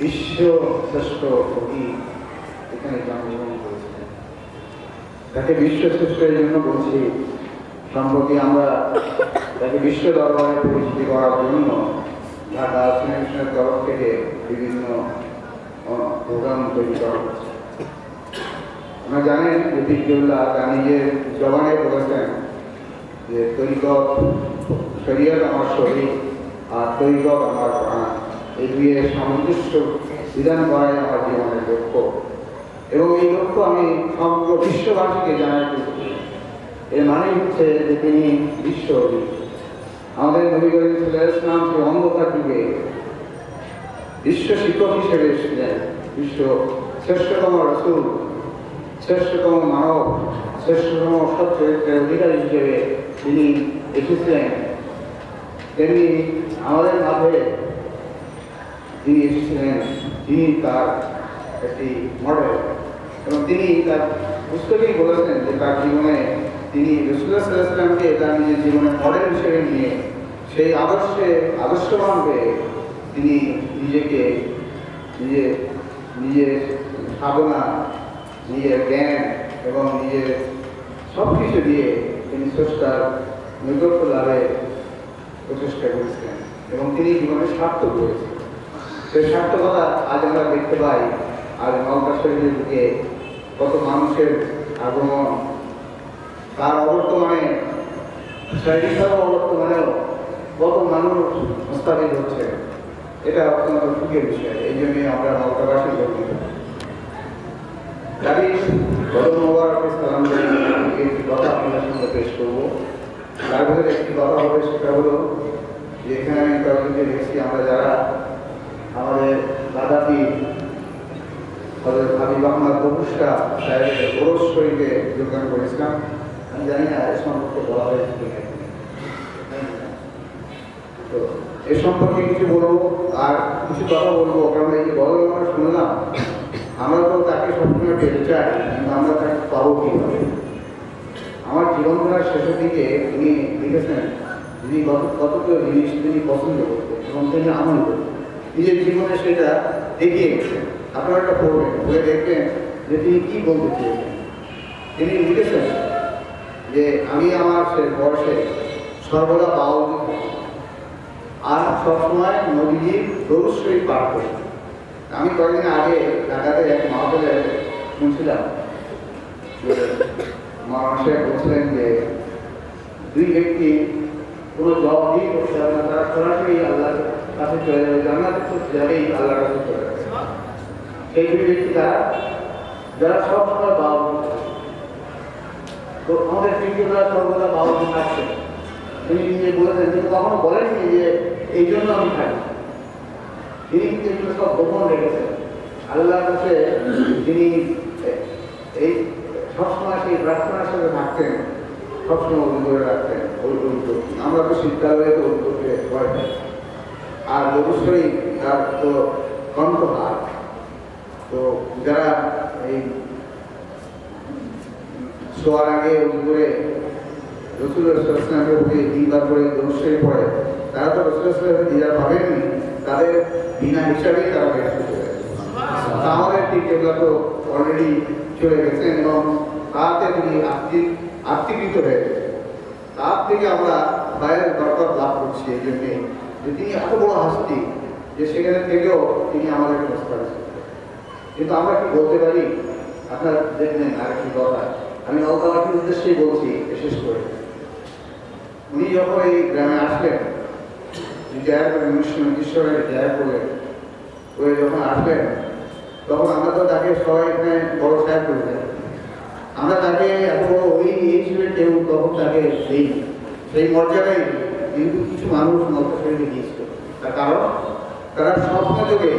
বিশ্ব শ্রেষ্ঠ কবি এখানে জন্মগ্রহণ করেছিলেন। তাকে বিশ্ব শ্রেষ্ঠ জন্য বলছি, সম্প্রতি আমরা তাকে বিশ্ব দরবারে পরিচিতি করার জন্য ঢাকা সিনেমিশনের তরফ থেকে বিভিন্ন প্রোগ্রাম তৈরি করা হচ্ছে। আপনারা জানেন বিদ্যুল্লাহ তার নিজের জবানে বলেছেন যে তৈরিকত শরীয়ত আমার শরীর আর তৈরিকত আমার প্রাণ। এই দুইয়ের সামঞ্জস্য বিধান করাই আমার জীবনের লক্ষ্য। এবং এই লক্ষ্য আমি সমগ্র বিশ্ববাসীকে জানাতে এর মানে হচ্ছে যে তিনি বিশ্ব আমাদের নবী করিম ইসলাম সেই অন্ধকার যুগে বিশ্ব শিক্ষক হিসেবে এসেছিলেন। বিশ্ব শ্রেষ্ঠতম রসুল, শ্রেষ্ঠতম মানব, শ্রেষ্ঠতম চরিত্রের অধিকারী হিসেবে তিনি এসেছিলেন। তেমনি আমাদের মাঝে যিনি এসেছিলেন তিনি তার একটি মডেল এবং তিনি তার পুস্তকেই বলেছেন যে তার জীবনে তিনি রসুল্লাহ সাল্লাহামকে তার নিজের জীবনের মডেল হিসেবে নিয়ে সেই আদর্শে, আদর্শবান হয়ে তিনি নিজেকে, নিজে, নিজের সাধনা নিজের জ্ঞান এবং নিজের সব কিছু দিয়ে তিনি স্রষ্টার নৈকট্য লাভে প্রচেষ্টা করেছিলেন এবং তিনি জীবনে সার্থক করেছেন সেই সার্থকতা আজ আমরা দেখতে পাই আজ নৌকা শরীরের দিকে কত মানুষের আগমন। তার অবর্তমানে অবর্তমানেও কত মানুষ মুস্তাফিদ হচ্ছে, এটা অত্যন্ত সুখের বিষয়। এই জন্যই আমরা নৌকাবাসী গর্বিত গত একটি কথা একটি কথা হবে, সেটা হলো যে এখানে আমি আমরা যারা আমাদের দাদাপি হজরত হাবিব আহমদ প্রভুষ্টা সাহেবের ওরস শরীফে যোগদান করেছিলাম। আমি জানি না এ সম্পর্কে বলা হয়েছে তো এ সম্পর্কে কিছু বলব, আর কিছু কথা বলব, কারণ এই যে বড় আমরা শুনলাম, আমরা তো তাকে সবসময় পেতে চাই, কিন্তু আমরা তাকে পাবো কীভাবে? আমার জীবনধারার শেষের দিকে তিনি লিখেছেন, যিনি কত কতগুলো জিনিস তিনি পছন্দ করতেন এবং তিনি আমল করতেন। নিজের জীবনে সেটা দেখিয়ে গেছেন আপনারা একটা পড়বেন বলে দেখবেন যে তিনি কী বলতে চেয়েছেন। তিনি লিখেছেন যে, আমি আমার সে বয়সে সর্বদা বাউল আর সবসময় নদীজির দরুশ্বরী পাঠ করি। আমি কয়েকদিন আগে ঢাকাতে এক মাহফিলে শুনছিলাম মহাশয় বলছিলেন যে, দুই ব্যক্তি কোনো জব দিয়ে করতে হবে না তারা সরাসরি আল্লাহর কাছে চলে যাবে জান্নাতে তো যাবেই আল্লাহর কাছে চলে যাবে দুই ব্যক্তি তারা, যারা সবসময় বাবু তো আমাদের তৃতীয়রা সর্বদা বাবু থাকছে। তিনি নিজে বলেছেন, তিনি কখনো বলেননি যে এই জন্য আমি থাকি। তিনি কিন্তু এগুলো সব গোপন রেখেছেন। আল্লাহর কাছে তিনি এই সবসময় সেই প্রার্থনার সাথে থাকতেন, সবসময় অভিযোগ রাখতেন ওই আমরা তো শীতকালে তো অভিযোগকে ভয় আর অবশ্যই তার তো কণ্ঠহার। তো যারা এই শোয়ার আগে উঠে করে রসুল ইসলামের প্রতি দিনবার করে দরুশ্বরী পড়ে, তারা তো রসুল ইসলামের দিদার পাবেননি তাদের বিনা হিসাবেই তারা বেশ করতে তা আমাদের ঠিক এগুলো তো অলরেডি চলে গেছেন এবং তাতে তিনি আর্থিক আর্থিকৃত হয়ে গেছেন তার থেকে আমরা বাইরের দরকার লাভ করছি এই জন্যে যে তিনি এত বড় হাস্তি যে সেখানে থেকেও তিনি আমাদের প্রস্তাব কিন্তু আমরা কি বলতে পারি? আপনারা দেখলেন আর একটি কথা। আমি নৌকাবাসীর উদ্দেশ্যেই বলছি বিশেষ করে। উনি যখন এই গ্রামে আসলেন রিটায়ার করে উনিশশো উনিশ সালে করে যখন আসলেন, তখন আমরা তো তাকে সবাই এখানে বড় সাহেব করে আমরা তাকে এত বড় ওই এই হিসেবে কেউ তখন তাকে সেই সেই মর্যাদায় কিন্তু কিছু মানুষ নৌকাশরীফে গিয়েছিল তার কারণ, তারা স্বপ্ন যোগে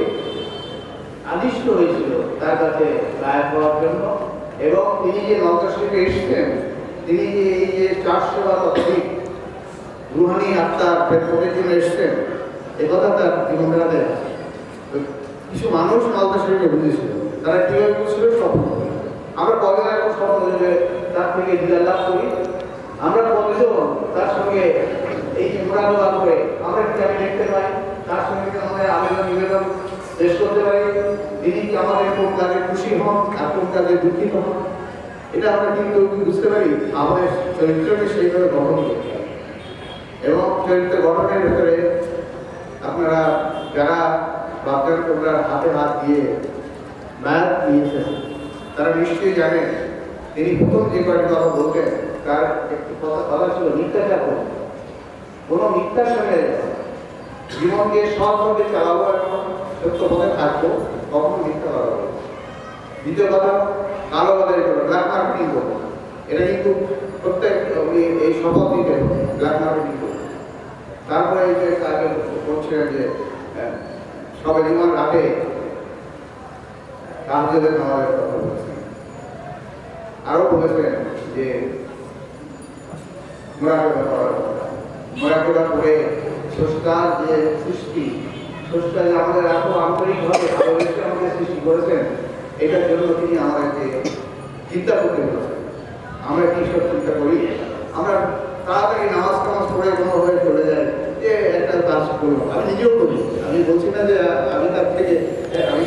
আদিষ্ট হয়েছিল তার কাছে গায়ে হওয়ার জন্য এবং তিনি যে নৌকাশরীফে এসেছেন, তিনি যে এই যে চারশো বা ততোধিক রুহানি আত্মার প্রেক্ষকের জন্য এসছেন কথা তার জীবনধারাতে কিছু মানুষ মালদা শরীফে বুঝেছিল। তারা কীভাবে বুঝছিল স্বপ্ন আমরা কবে এখন স্বপ্ন তার থেকে দিদা লাভ করি? আমরা তার সঙ্গে মোরাদোয়া করে আমরা কি আমি দেখতে পাই? তার সঙ্গে কি আমাদের আবেদন নিবেদন শেষ করতে পারি। তিনি কি আমাদের কোন কাজে খুশি হন আর কোন কাজে দুঃখিত হন? এটা আমরা কিন্তু বুঝতে পারি। আমাদের চরিত্রকে সেইভাবে গঠন করতে এবং চরিত্র গঠনের ভেতরে আপনারা যারা বাপদার কোবরার হাতে হাত দিয়ে ম্যাথ দিয়েছেন তারা নিশ্চয়ই জানেন, তিনি প্রথম যে কয়েকটি কথা বলতেন, তার একটি কথা কথা ছিল, মিথ্যাচার করুন কোনো মিথ্যার সঙ্গে জীবনকে সৎভাবে চালাবো এবং সত্য পথে থাকব, কখনো মিথ্যা বলব না। দ্বিতীয় কথা, কালো বাজারে করব ব্ল্যাক মার্কেটিং করব এটা কিন্তু প্রত্যেক এই শপথ নিতে ব্ল্যাক মার্কেটিং করব তারপরে এই যে আগে বলছিলেন যে সবাই জীবন রাতে তাহলে নামাজের কথা বলেছেন আরও বলেছেন যে করার কথা মোরাকবা করে স্রষ্টার যে সৃষ্টি স্রষ্টা যে আমাদের এত আন্তরিকভাবে ভালোবেসে আমাদের সৃষ্টি করেছেন, এটার জন্য তিনি আমাদেরকে চিন্তা করতে বলেছেন। আমরা কি সব চিন্তা করি? আমরা তাড়াতাড়ি নামাজ টামাজ পড়ে কোনো হয়ে চলে যাই, যে একটা কাজ করব আমি নিজেও করি। আমি বলছি না যে আমি তার থেকে আমি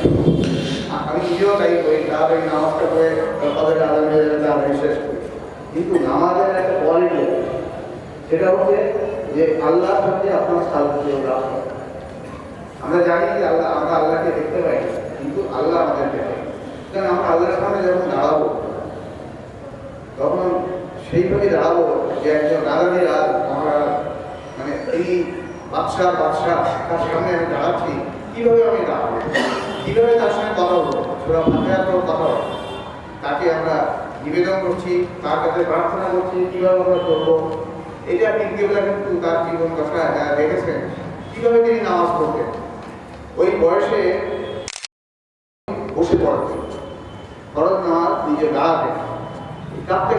আমি নিজেও তাই করি। তাড়াতাড়ি নামাজটা করে তাদের আদান হয়ে তাড়াতাড়ি শেষ করি। কিন্তু নামাজের সেটা হচ্ছে যে আল্লাহ সাথে আপনার সাহায্য আমরা জানি যে আল্লাহ, আমরা আল্লাহকে দেখতে পাই কিন্তু আল্লাহ আমাদেরকে সুতরাং আমরা আল্লাহর সামনে যখন দাঁড়াবো, তখন সেইভাবে দাঁড়াবো যে একজন রাজানি রাজ মহারাজ মানে তিনি বাদশাহ বাদশাহ, তার সামনে আমি দাঁড়াচ্ছি, কীভাবে আমি দাঁড়াবো? কীভাবে তার সঙ্গে কথা বলব? সুরা ফাঁকার কথা তাকে আমরা নিবেদন করছি, তার কাছে প্রার্থনা করছি, কীভাবে আমরা করব? এটা পিঙ্কিবেলা কিন্তু তার জীবন কথা? দেখেছেন? কীভাবে তিনি নামাজ পড়তেন? ওই বয়সে বসে পড়তেন। ফরজ নামাজ নিজে দাঁড়াতেন কাঁপতে